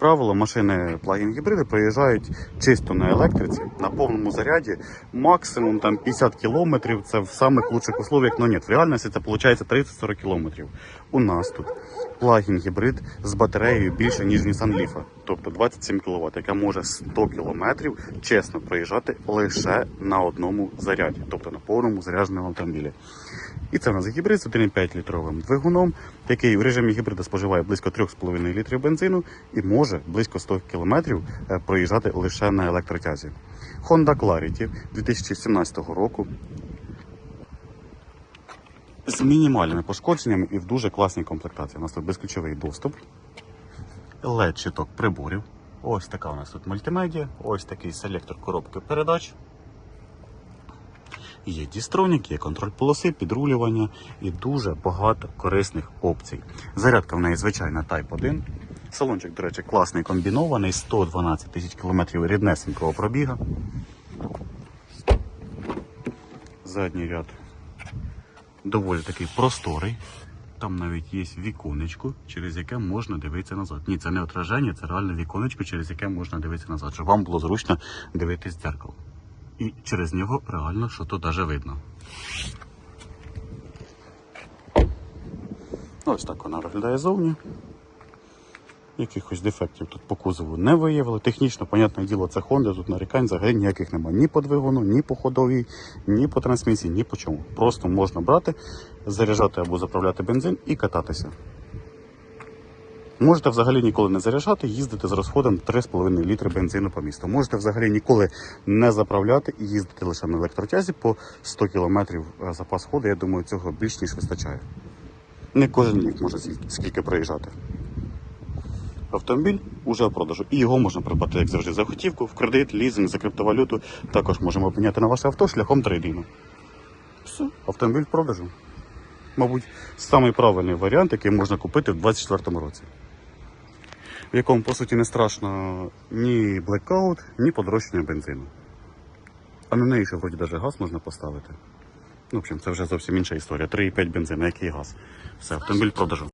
правило, машини плагін гібриди проїжджають чисто на електриці, на повному заряді, максимум там 50 кілометрів. Це в самих лучших условиях, але ні, в реальності це виходить 30-40 кілометрів. У нас тут плагін гібрид з батареєю більше, ніж Nissan Leaf, тобто 27 кВт, яка може 100 кілометрів чесно проїжджати лише на одному заряді, тобто на повному зарядженому автомобілі. І це у нас гібрид з 1,5 літровим двигуном, який в режимі гібрида споживає близько 3,5 літрів бензину і може близько 100 км проїжджати лише на електротязі. Honda Clarity 2017 року з мінімальними пошкодженнями і в дуже класній комплектації. У нас тут безключовий доступ, led щиток приборів. Ось така у нас тут мультимедіа, ось такий селектор коробки передач. Є дістронік, є контроль полоси, підрулювання і дуже багато корисних опцій. Зарядка в неї звичайна Type 1. Салончик, до речі, класний комбінований, 112 тисяч кілометрів ріднесенького пробіга. Задній ряд доволі такий просторий. Там навіть є віконечко, через яке можна дивитися назад. Ні, це не отраження, це реальне віконечко, через яке можна дивитися назад, щоб вам було зручно дивитись в дзеркало. І через нього реально що то даже видно. Ось так вона виглядає зовні. Якихось дефектів тут по кузову не виявили. Технічно, понятне діло, це Honda, тут нарікань взагалі ніяких немає. Ні по двигуну, ні по ходовій, ні по трансмісії, ні по чому. Просто можна брати, заряджати або заправляти бензин і кататися. Можете взагалі ніколи не заряджати, їздити з розходом 3,5 літри бензину по місту. Можете взагалі ніколи не заправляти і їздити лише на електротязі по 100 км запас ходу. Я думаю, цього більш ніж вистачає. Не кожен рік може скільки проїжджати. Автомобіль уже в продажу. І його можна придбати, як завжди, за готівку, в кредит, лізинг, за криптовалюту. Також можемо обміняти на ваше авто шляхом трейдингу. Все, автомобіль в продажу. Мабуть, самий правильний варіант, який можна купити в 2024 році. В якому, по суті, не страшно ні блекаут, ні подорожчання бензину. А на неї ще вроді навіть газ можна поставити. Ну, в общем, це вже зовсім інша історія. 3,5 бензин, який газ. Все, автомобіль продажу.